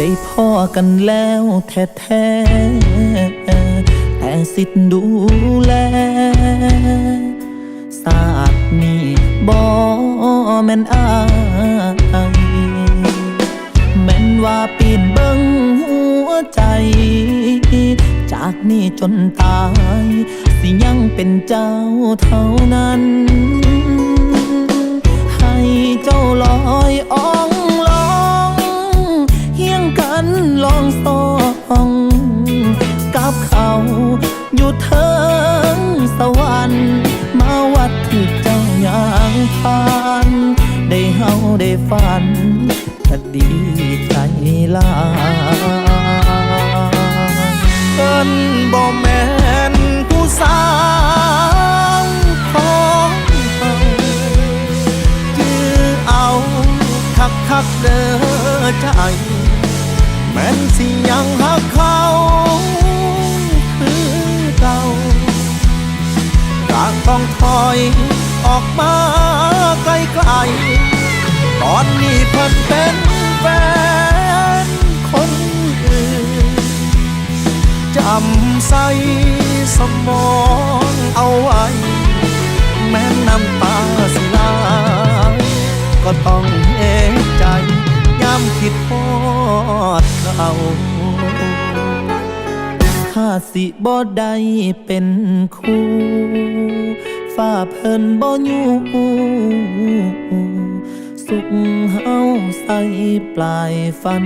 ได้พ่อกันแล้วแท้ๆแต่สิทธิ์ดูแลศาสตร์นี้บ่แม่นอายแม่นว่าปีนเบิ่งหัวใจ จากนี้จนตาย สิยังเป็นเจ้าเท่านั้น ฝันก็ดีใจลาเอิ้นบ่แม่นผู้สาวของเขาจือเอาคักคักเด้อใจ แม่นสิยังหักเขาคือเก่าก็ต้องถอยออกมาไกลๆตอน นี้เพิ่นเป็นแฟนคนอื่นจำใส่สมองเอาไว้ แม้น้ำตาสิไหลก็ต้องเอกใจย้ำคิดพอดเขาถ้าสิบ่ได้เป็นคู่ฝ้าเพิ่นบ่อยู่ ปลายฟัน